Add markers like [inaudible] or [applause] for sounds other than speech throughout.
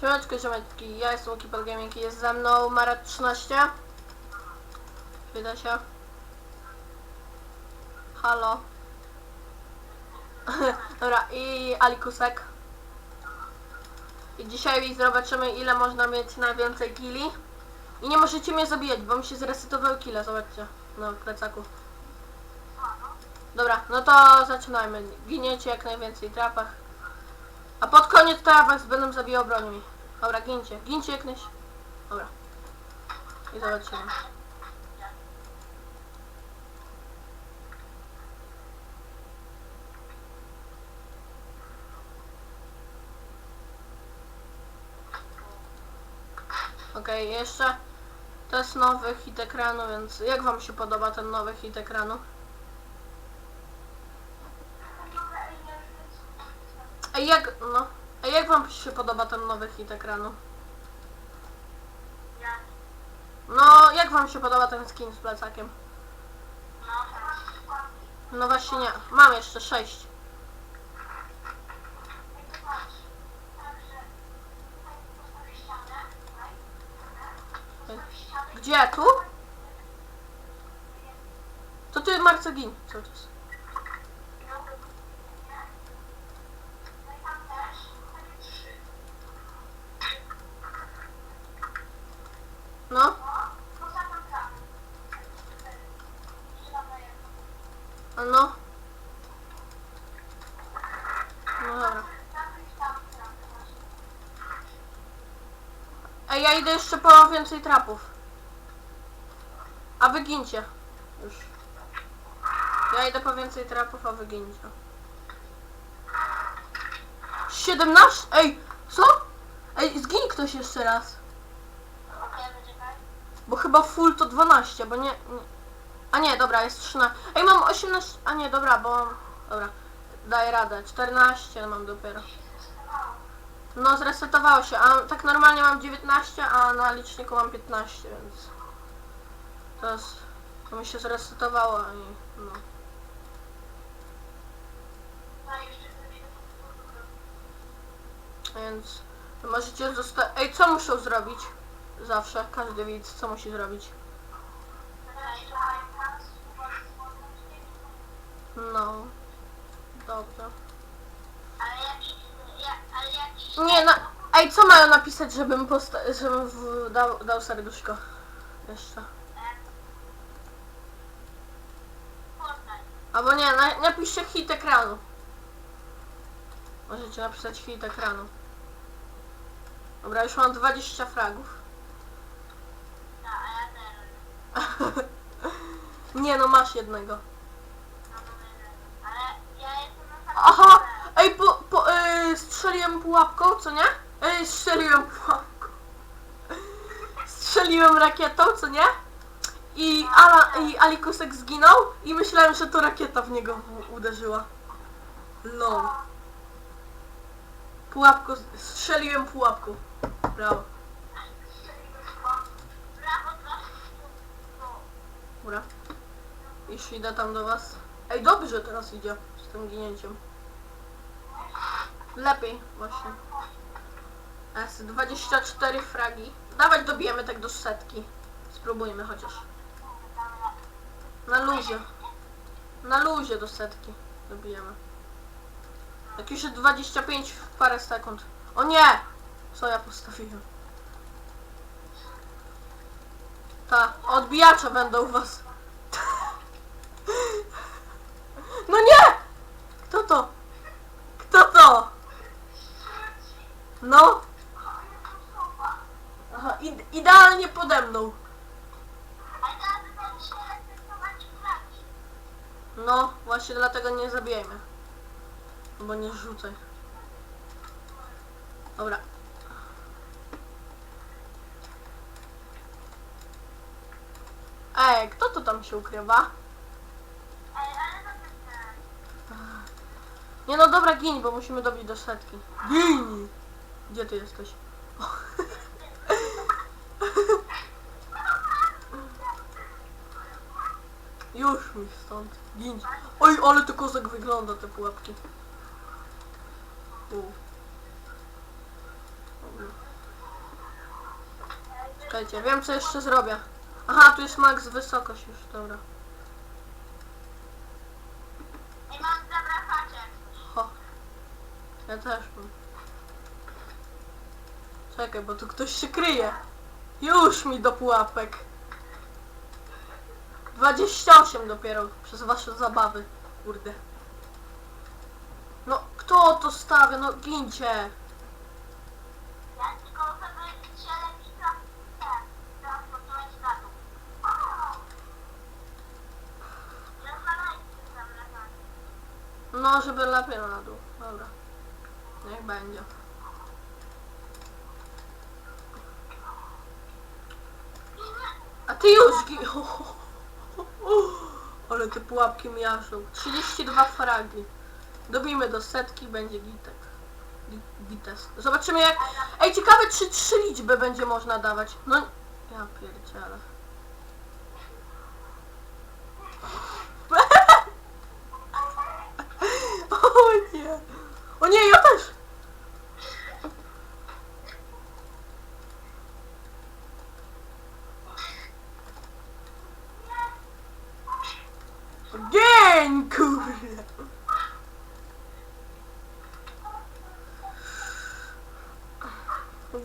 Siemeczko, ziomeczki, ja jestem Keeper Gaming i jest ze mną Marat 13. Wyda się. Halo. [laughs] Dobra, i Alikusek. I dzisiaj zobaczymy ile można mieć najwięcej killi. I nie możecie mnie zabijać, bo mi się zresetowały kile, zobaczcie. Na plecaku. Dobra, no to zaczynajmy. Giniecie jak najwięcej trapach. A pod koniec to ja was będę zabijał broniami. Dobra, gincie. Gincie jak najś... Dobra. I zobaczymy. Okej, jeszcze to jest nowy hit ekranu, więc jak wam się podoba ten nowy hit ekranu? A jak, no, a jak wam się podoba ten nowy hit ekranu? No, jak wam się podoba ten skin z plecakiem? No właśnie nie, mam jeszcze sześć. Gdzie? Tu? To ty Marce gin cały czas. No. A no. No dobra. Ej, ja idę jeszcze po więcej trapów. A wy gincie. Już. Ja idę po więcej trapów, a wy gincie. 17? Ej, co? Ej, zgiń ktoś jeszcze raz. Bo chyba full to 12, bo nie, nie... A nie, dobra, jest 13. Ej, mam 18... A nie, dobra, bo... Dobra, daję radę. 14 mam dopiero. No, zresetowało się, a tak normalnie mam 19, a na liczniku mam 15, więc... To. To mi się zresetowało i... no. Więc... Możecie zostać... Ej, co muszą zrobić? Zawsze, każdy widz, co musi zrobić? No. Dobrze. Nie, na... Ej, co mają napisać, żebym posta... żebym w... dał, dał serduszko? Jeszcze. Albo nie, na... napiszcie hit ekranu. Możecie napisać hit ekranu. Dobra, już mam 20 fragów. [laughs] nie no, masz jednego. Aha! Ej, po, po, yy, strzeliłem pułapką, co nie? Ej, strzeliłem pułapką. Strzeliłem rakietą, co nie? I, Ala, i Alikusek zginął i myślałem, że to rakieta w niego uderzyła. Lol. Pułapką, strzeliłem pułapką. Brawo. Dobra. Już idę tam do was. Ej, dobrze teraz idzie z tym ginięciem. Lepiej, właśnie. S 24 fragi. Dawać dobijemy tak do setki. Spróbujmy chociaż. Na luzie. Na luzie do setki dobijemy. Jak już jest 25 w parę sekund. O nie! Co ja postawiłem? Ta, odbijacze będą u was. [laughs] No nie! Kto to? Kto to? No? Mną. No, właśnie dlatego nie zabijajmy. Bo nie rzucaj. Dobra. Ej, kto to tam się ukrywa? Nie no dobra, gin, bo musimy dobić do setki. Gin! Gdzie ty jesteś? Już mi stąd. Gin. Oj, ale to kozak wygląda, te pułapki. U. Czekajcie, wiem co jeszcze zrobię. Aha, tu jest max wysokość już, dobra. Ej, mam zabrachacie. Ho. Ja też mam. Czekaj, bo tu ktoś się kryje. Już mi do pułapek. 28 dopiero przez wasze zabawy. Kurde. No, kto to stawia? No, gincie. Ja tylko na dół. Rozwalajcie. No, żeby lepiej na dół. Dobra. Niech będzie. A ty już gi... [laughs] [gasps] Ale te pułapki miażdżą. 32 fragi. Dobijmy do setki, będzie gitek. Gi- Gites. Zobaczymy jak... Ej, ciekawe czy trzy liczby będzie można dawać. No... Ja pierdzielę. O nie. O nie, ja też. Dzień, kurde.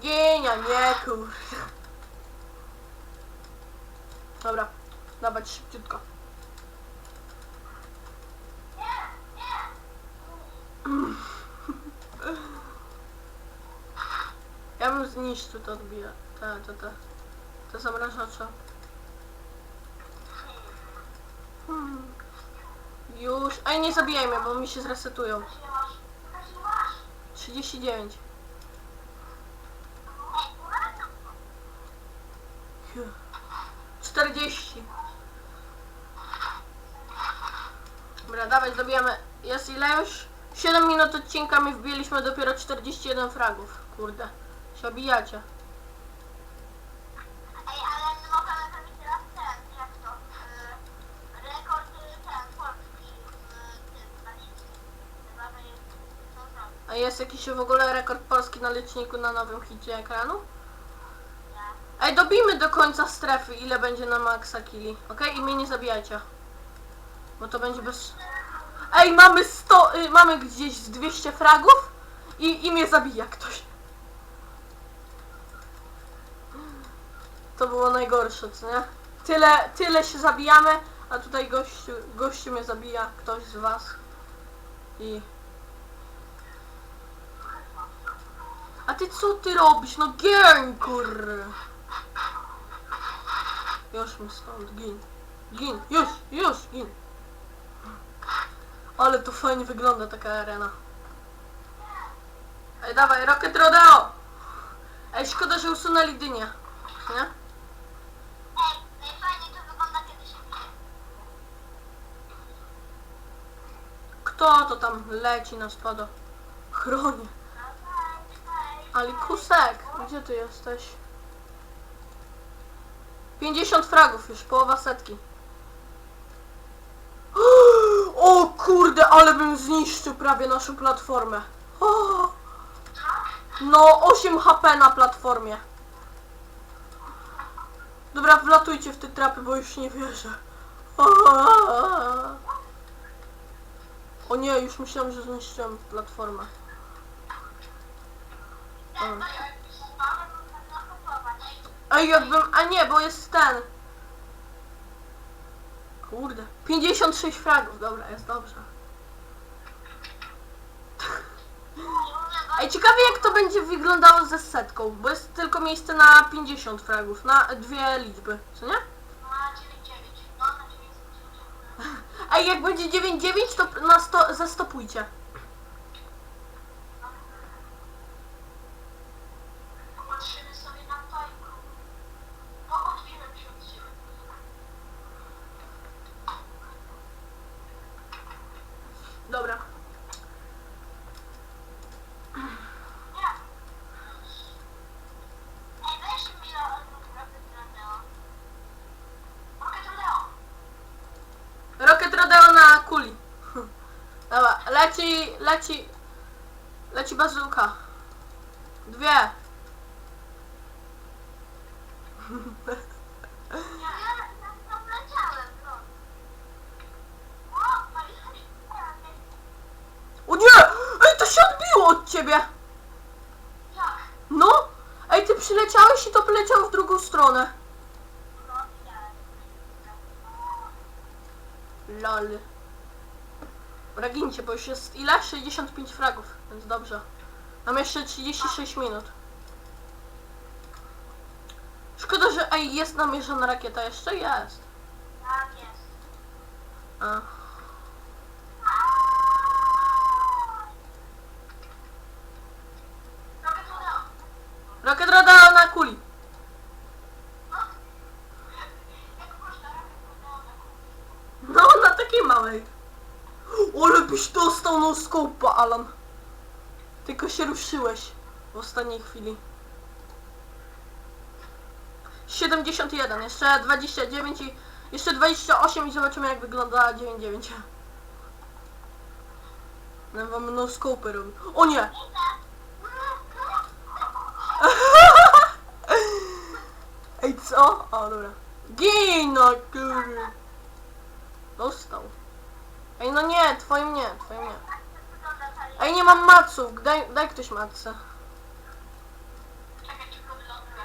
Gienia, nie. Dobra, dawać szybciutko. Ja bym zniszczył to odbija. Te, te, te. Te zamrażacze. Już. Ej, nie zabijajmy, bo mi się zresetują. 39. 40. Dobra, dawać, dobijamy. Jest ile już? 7 minut odcinka, my wbiliśmy dopiero 41 fragów. Kurde. Się obijacie. Ej, ale my możemy zrobić teraz ten, jak to, y, rekord y, ten, polski w tym, na liczbie. Chyba, że jest, co zrobić, A jest jakiś w ogóle rekord polski na liczniku na nowym hicie ekranu? Ej, dobijmy do końca strefy, ile będzie na maksa killi. Okej? I mnie nie zabijajcie. Bo to będzie bez... Ej, mamy 100... Y, mamy gdzieś z 200 fragów i, i mnie zabija ktoś. To było najgorsze, co nie? Tyle, tyle się zabijamy, a tutaj gościu, gościu mnie zabija, ktoś z was. I... A ty co ty robisz? No gień, kurr. Już mi stąd, gin. Gin, już, już, gin. Ale to fajnie wygląda taka arena. Ej, dawaj, Rocket Rodeo! Ej, szkoda, że usunęli dynię. Nie? Ej, najfajniej to wygląda, kiedy się bije. Kto to tam leci na spado? Chronie. Ali Kusek, gdzie ty jesteś? 50 fragów już, połowa setki. [gasps] O kurde, ale bym zniszczył prawie naszą platformę. No, 8 HP na platformie. Dobra, wlatujcie w te trapy, bo już nie wierzę. O, nie, już myślałem, że zniszczyłem platformę. Ej, jakbym... A nie, bo jest ten. Kurde. 56 fragów, dobra, jest dobrze. Ej, ciekawe jak to będzie wyglądało ze setką, bo jest tylko miejsce na 50 fragów, na dwie liczby, co nie? Na 9-9, no na 9 [laughs] Ej, jak będzie 9-9, to na sto, zastopujcie. Popatrzymy sobie na fajku. No odbiłem się od ciebie. Dobra. Nie. Ej, weź mi na Rocket Rodeo. Rocket Rodeo. Rocket Rodeo na kuli. Dobra, leci, leci, leci bazuka. Dwie. O, nie! Ej, to się odbiło od ciebie! No! Ej, ty przyleciałeś i to poleciało w drugą stronę. Lol. Ragincie, bo już jest ile? 65 fragów, więc dobrze. Mam jeszcze 36 minut. Szkoda, że ej, jest namierzona rakieta. Jeszcze jest. Tak jest. A. Robię to na... Rocket rada na kuli. Jak można robić to na... No, na takiej małej. Byś dostał no scope'a, Alan. Tylko się ruszyłeś w ostatniej chwili. 71, jeszcze 29 i jeszcze 28 i zobaczymy jak wygląda 99. No wam no scope'y robi. O nie! Ej co? O dobra. Gin no kurde. Dostał. Ej no nie, twoim nie, twoim nie. Ej nie mam maców, daj, daj ktoś macę.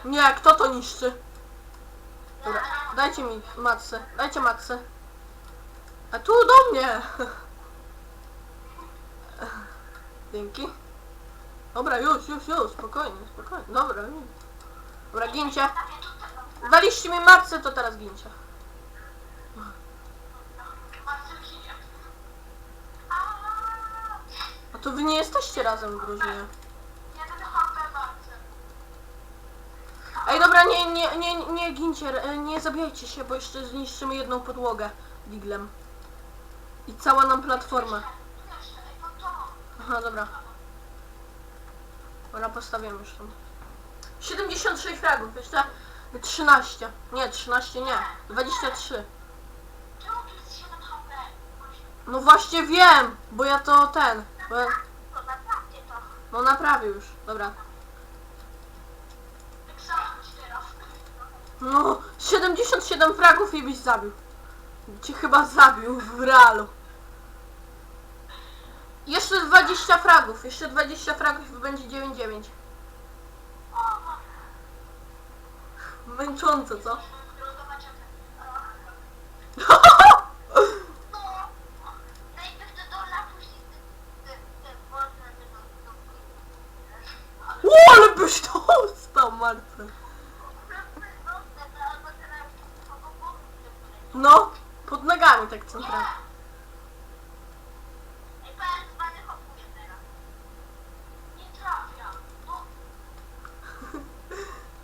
Nie, kto to niszczy? Dobra, dajcie mi macę, dajcie macę. A tu do mnie! [laughs] Dzięki. Dobra, już, już, już, spokojnie, spokojnie. Dobra, już. Dobra. Daliście mi macę, to teraz gincie. Marcel ginie. A to wy nie jesteście razem w drużynie. Ej, dobra, nie, nie, nie, nie gincie, e, nie zabijajcie się, bo jeszcze zniszczymy jedną podłogę diglem. I cała nam platforma. Aha, dobra. Dobra, postawiam już tam. 76 fragów, jeszcze 13. Nie, 13 nie. 23. Czemu tu jest 7 HP? No właśnie wiem, bo ja to ten. Bo To naprawdę to. no naprawię już. Dobra. Teraz. No, 77 fragów i byś zabił. Cię chyba zabił w realu. Jeszcze 20 fragów, jeszcze 20 fragów i będzie 9-9. Męczące, co? [laughs] Lądować No i bych to dolna później te, te wolne będą do O, ale byś to No, pod nogami tak centralnie. [laughs]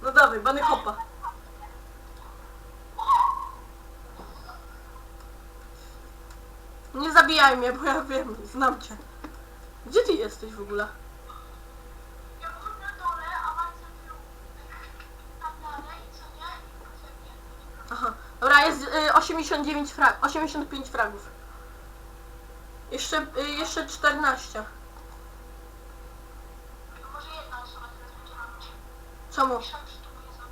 No dawaj, bany hopa. Nie zabijaj mnie, bo ja wiem, znam cię. Gdzie ty jesteś w ogóle? ja byłem na dole, a Marcel był tam dalej, co nie? I potem nie. Aha, dobra, jest y, 89 frag, 85 fragów. Jeszcze, y, jeszcze 14. To może jedna osoba teraz będzie robić. Czemu? Myślałem, że to będzie za...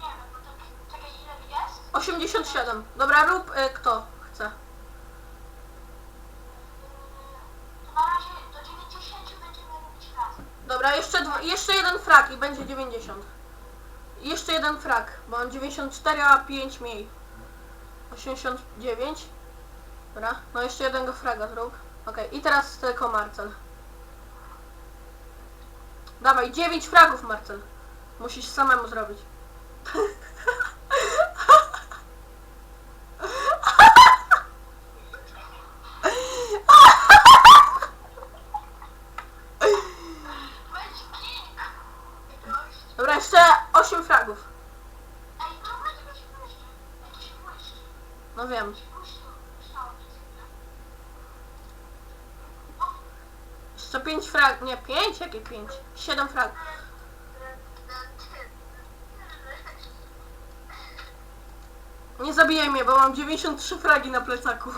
No nie wiem, bo tak... Czekaj, ile jest? 87. Dobra, rób y, kto chce. To na razie do 90 będziemy robić razem. Dobra, jeszcze, dwa, jeszcze jeden frag i będzie 90. I jeszcze jeden frag, bo mam 94, a 5 mniej. 89. Dobra, no jeszcze jednego fraga zrób. Okej, i teraz tylko Marcel. Dawaj, 9 fragów Marcel. Musisz samemu zrobić. [laughs] Weź king! Gość. Dobra, jeszcze 8 fragów. Ej, dobra, tego się błyszczy. Ej, to się błyszczy. No wiem. Się błyszczy. Błyszczało mi się. Jeszcze 5 frag... Nie, 5? Jakie 5? 7 frag. Nie zabijaj mnie, bo mam 93 fragi na plecaku.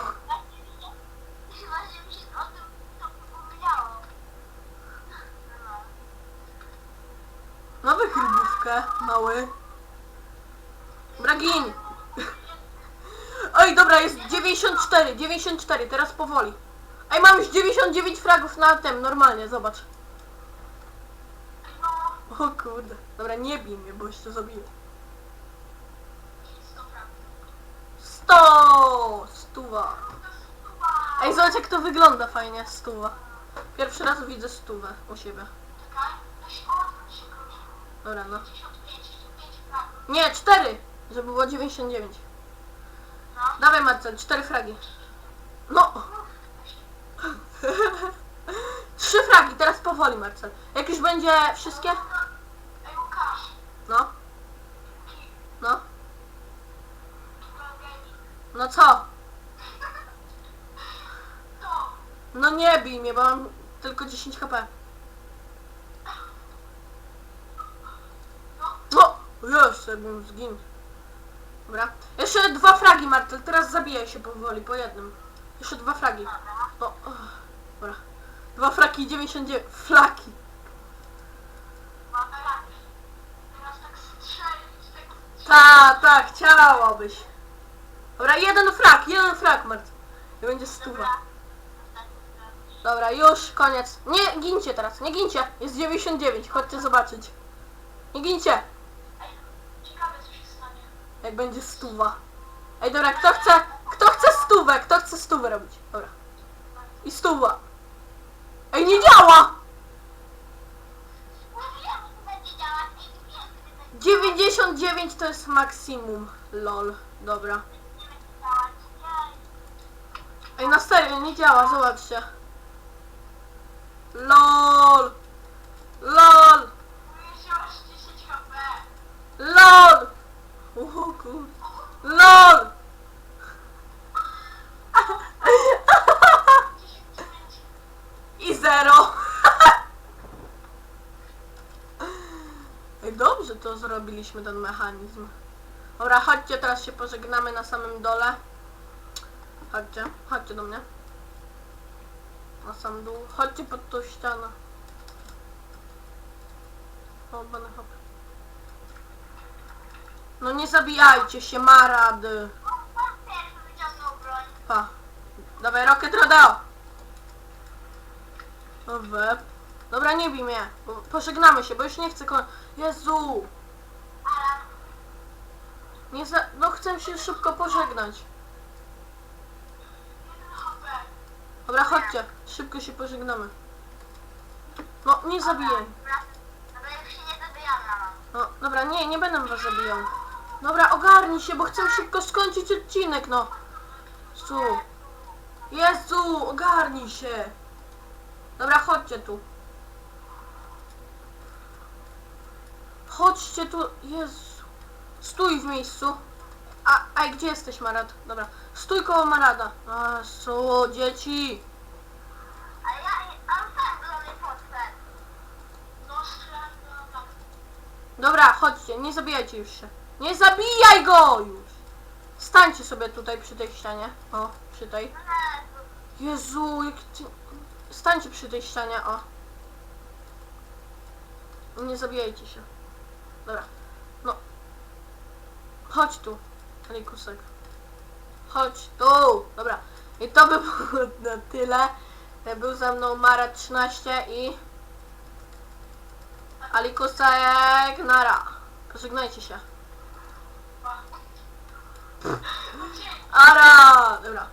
Mamy chybówkę, mały. Dobra, gin. [laughs] Oj, dobra, jest 94, 94, teraz powoli. Ej, mam już 99 fragów na tym, normalnie, zobacz. O kurde. Dobra, nie bij mnie, bo jeszcze zabiję. 100 fragów. 100! Stuwa. Ej, zobacz jak to wygląda fajnie, stuwa. Pierwszy raz widzę stówę u siebie. Dobra, no. 55, 55 fragów. Nie, 4! Żeby było 99. No. Dawaj Marcel, 4 fragi. No! [laughs] Trzy fragi, teraz powoli Marcel. Jak już będzie wszystkie? Ej, Łukasz. No, no. No co? No nie bij mnie, bo mam tylko 10 HP. No! Jeszcze bym zginął. Dobra. Jeszcze dwa fragi Marcel, teraz zabijaj się powoli, po jednym. Jeszcze dwa fragi. Oh, dobra. Dwa fraki, 99. Flaki. Tak tak, chciałabyś. Dobra, jeden frak, jeden frak Marcel. I będzie stuwa. Dobra, już, koniec. Nie gincie teraz, nie gincie. Jest 99, chodźcie zobaczyć. Nie gincie, jak będzie stuwa. Ej, dobra, kto chce, kto chce stówę, kto chce stówę robić? Dobra. I stuwa. Ej, nie działa! Mówiłem, że to będzie działać. Ej, wiem, że to będzie 99 to jest maksimum. Lol, dobra. Ej, na serio, nie działa, zobaczcie. LOL! LOL! Jeszcze masz 10 HP. LOL! O kur... LOL! 10 I zero! [laughs] Ej, dobrze to zrobiliśmy, ten mechanizm. Dobra, chodźcie, teraz się pożegnamy na samym dole. Chodźcie, chodźcie do mnie. Na sam dół. Chodźcie pod tą ścianę. O, będę hop. No nie zabijajcie się, marady. Wyciągnął broń. Pa. Dawaj, Rocket Rodeo! Web. Dobra, nie bij mnie. bo Pożegnamy się, bo już nie chcę kon... Jezu! Nie za... No chcę się szybko pożegnać. 1 HP. Dobra, chodźcie. Szybko się pożegnamy. No, nie zabijaj. Dobra, już się nie zabijamy na. No, dobra, nie, nie będę was zabijał. Dobra, ogarnij się, bo chcę szybko skończyć odcinek, no. Jezu. Jezu, ogarnij się. Dobra, chodźcie tu. Chodźcie tu, Jezu. Stój w miejscu. A, a gdzie jesteś, Marad? Dobra, stój koło Marada. A, co, dzieci. Ale ja, ale sam mnie. No. Dobra, chodźcie, nie zabijajcie już się. Nie zabijaj go już! Stańcie sobie tutaj przy tej ścianie. O, przy tej. Jezu, jak ty... Stańcie przy tej ścianie, o. Nie zabijajcie się. Dobra. No. Chodź tu, Alikusek. Chodź tu. Dobra. I to by było [laughs] na tyle. Był ze mną Mara 13 i... Alikusek, nara. Pożegnajcie się. Ara! Dobra.